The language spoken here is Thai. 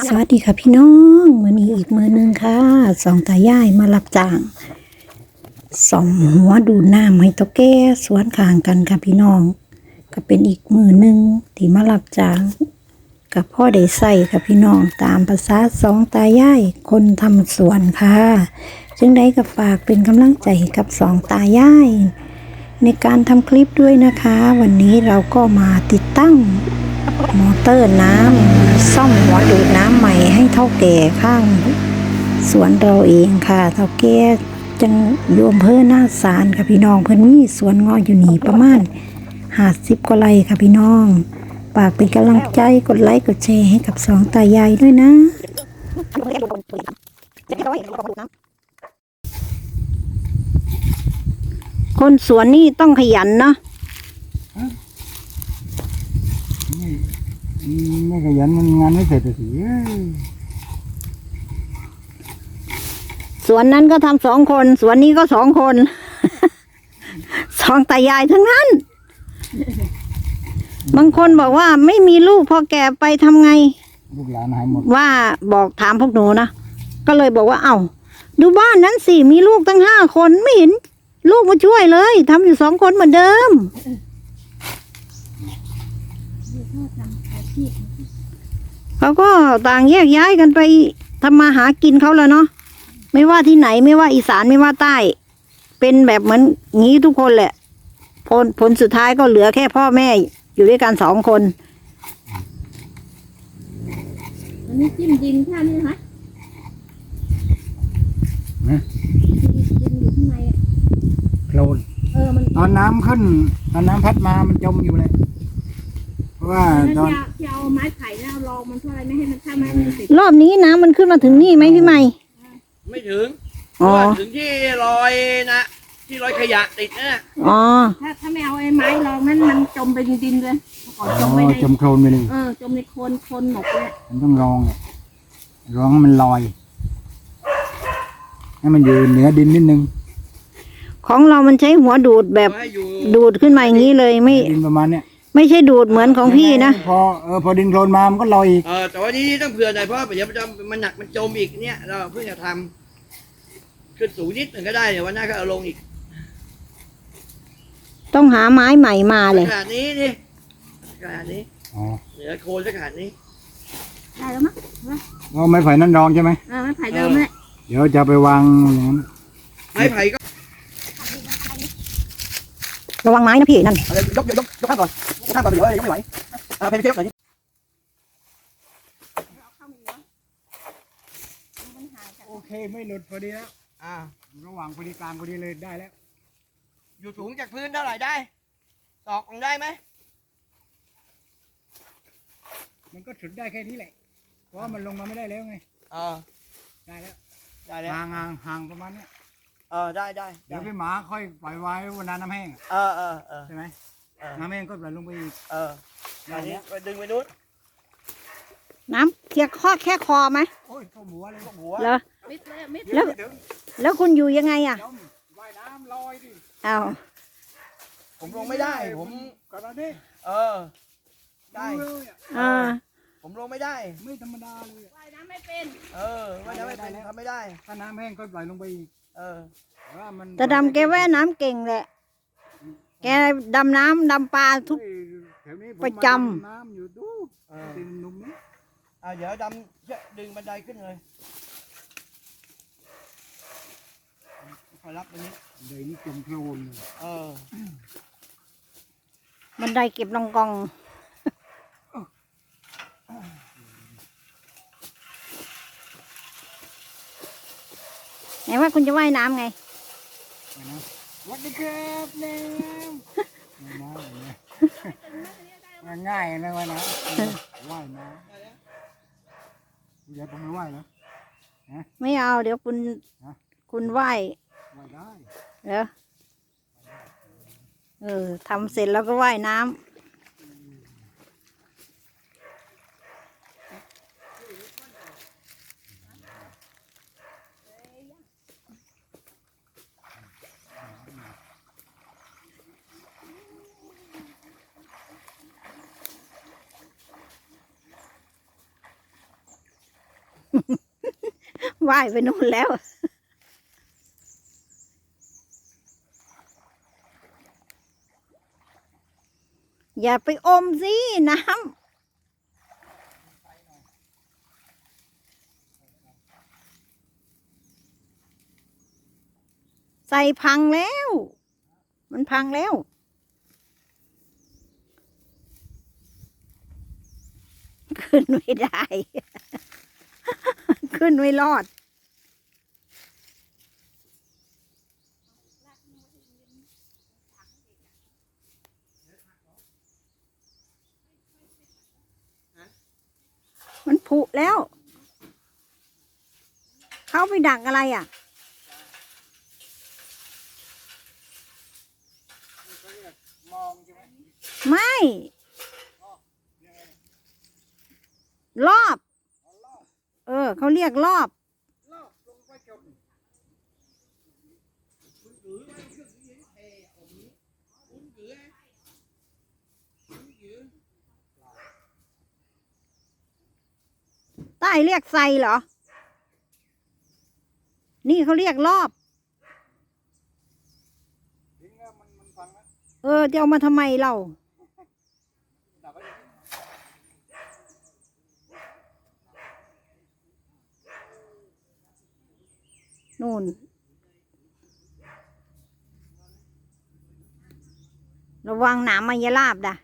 สวัสดีค่ะพี่น้องมือนี้อีกมือหนึงค่ะสองตายายมารับจ้างสองหัวดูดน้ำให้ตาแก่สวนข้างกันค่ะพี่น้อง ก็เป็นอีกมือหนึ่งที่มารับจ้างกับพ่อได้ใส่ค่ะพี่น้องตามภาษาสองตายายคนทำสวนค่ะจึงได้กับฝากเป็นกำลังใจกับสองตายายในการทำคลิปด้วยนะคะ วันนี้เราก็มาติดตั้ง มอเตอร์น้ำซ่อมหัวดูดน้ำใหม่ให้เท่าแก่ข้าง สวนเราเองค่ะ เท่าแก่จังโยมเพื่อหน้าสารค่ะพี่น้องเพิ่อนมีสวนงออยู่หนีประมาณหาสิบกว่าไร่ค่ะพี่น้องฝากเป็นกำลังใจกดไลค์กดแชร์ให้กับสองตายายด้วยนะคนสวนนี่ต้องขยันเนาะ อืม ไม่ขยันมันงานไม่เสร็จอะสิเอ้ยสวนนั้นก็ทำสองคน สวนนี้ก็สองคน สองตายายทั้งนั้น บางคนบอกว่าไม่มีลูกพอแก่ไปทำไง ลูกหลานหายหมด ว่าบอกถามพวกหนูนะ ก็เลยบอกว่าเอ้า ดูบ้านนั้นสิมีลูกตั้งห้าคนไม่เห็น ลูกมาช่วยเลยทำอยู่สองคนเหมือนเดิม เขาก็ต่างแยกย้ายกันไปทำมาหากินเขาแล้วเนาะไม่ว่าที่ไหนไม่ว่าอีสานไม่ว่าใต้ เป็นแบบเหมือนงี้ทุกคนแหละ ผลผลสุดท้ายก็เหลือแค่พ่อแม่อยู่ด้วยกันสองคนอันนี้จิ้มดินแค่นี้นะนะดินอยู่ข้างในอะโคลนเออมันตอนน้ำขึ้น ตอนน้ำพัดมามันจมอยู่เลยเพ ราะว่านั่นตอนที่เอาที่เอาไม้ไผ่แล้วเอารองมันเพื่ออะไรไม่ให้มันถ้าไม่ให้มันติดรอบนี้น้ำมันขึ้นมาถึงนี่ไหมพี่ใหม่ ไม่ถึงอ๋อเพราะว่าถึงที่รอยนะ ที่รอยขยะติดนะอ๋อ ถ้าถ้าไม่เอาไอ้ไม้รองนั้นมันจมไปในดินเลยก่อนอ๋จมไปอในจมโคลนไปเลย เออจมในโคลนโคลนหมกเลยมันต้องรองอะรองให้มันลอย ให้มันอยู่เหนือดินนิดนึงของเรามันใช้หัวดูดแบบให้อยู่ดูดขึ้นมาอย่างนี้เลยไม่ ดินประมาณเนี้ย ไม่ใช่ดูดเหมือนของพี่นะ พอเออพอดินโคลนมามันก็ลอยอีกเออแต่ว่านี่ต้องเผื่อหน่อยเพราะว่าเดี๋ยวมันจะมันหนักมันจมอีกเนี่ย เราเพิ่งจะทำขึ้นสูงนิดหนึ่งก็ได้เดี๋ยววันหน้าก็เอาลงอีกต้องหาไม้ใหม่มาเลย ขนาดนี้นี่ขนาดนี้อ๋อเหลือโคนสักขนาดนี้ ได้แล้วมั้งเอาไม้ไผ่นั่นรองใช่ไหมเออไม้ไผ่เดิมเลยเดี๋ยวจะไปวางอย่างนั้นไม้ไผ่ก็ระวังไม้นะพี่นั่น อะไรยกยกยกยกข้างก่อน ยกข้างก่อนเดี๋ยวยกไม่ไหวอ่าเพนเทปหน่อยดิโอเคไม่หลุดพอดีแล้วอ่า ระหว่างพอดีกลางพอดีเลยได้แล้ว อยู่สูงจากพื้นเท่าไหร่ได้ตอกลงได้ไหมมันก็สุดได้แค่นี้แหละ เพราะว่ามันลงมาไม่ได้แล้วไง เออ ได้แล้วได้แล้วห่างห่างห่างประมาณเนี้ยเออได้ได้เดี๋ได้ยวพี่หมาค่อยปล่อยไว้วันนั้นน้ำแห้งอะเออเออเออ ใช่ไหมเออ น้ำแห้งก็ปล่อยลงไปอีกเอออันนี้ไปดึงไปนู้นน้ำเคียข้อแค่คอไหมโอ้ยเข้าหัวเลยหัวเหรอมิดเลยมิดแล้วแล้วคุณอยู่ยังไงอะจมว่ายน้ำลอยดิอ้าวผมลงไม่ได้ผม กระดิเออ ได้เลยอะอ่าผมลงไม่ได้ ไม่ธรรมดาเลยอะว่ายน้ำไม่เป็น เออไม่ได้ไม่เป็นทำไม่ได้ ถ้าน้ำแห้งก็ปล่อยลงไปอีกเออแต่ว่ามันแต่ดำแกว่ายน้ำเก่งแหละ แกดำน้ำดำปลาทุกเฮ้ยแถวนี้ผมประจำ มาดำน้ำอยู่ดูเออเป็นหนุ่มนี่เอาเดี๋ยวดำจะดึงบันไดขึ้นเลยคอยรับตรงนี้ เดี๋ยวนี้จมโคลนเลยเออ บันไดเก็บรองกอง ไหนว่าคุณจะว่ายน้ำไงไปนะสวัสดีครับแนวน้ำเนี่ย ง่ายๆนะวะนะว่ายน้ำเดี๋ยวผมไม่ว่ายแล้วไม่เอาเดี๋ยวคุณฮะคุณไหว้ว่ายได้เดี๋ยวเออทำเสร็จแล้วก็ว่ายน้ำ ว่ายไปนู่นแล้ว อย่าไปอมสิ น้ำใส่พังแล้ว มันพังแล้ว ขึ้นไม่ได้ ขึ้นไม่รอด มันผุแล้ว เข้าไปดักอะไรอะไม่ รอบ เออ เขาเรียกรอบลอบลงไปจนใต้เรียกไซเหรอ นี่เขาเรียกรอบทิ้งแล้วมันมันฟังนะเออจะเอามาทำไมเรา ดับไว้เลย นู่น ระวังหนามมายาลาบด่ะ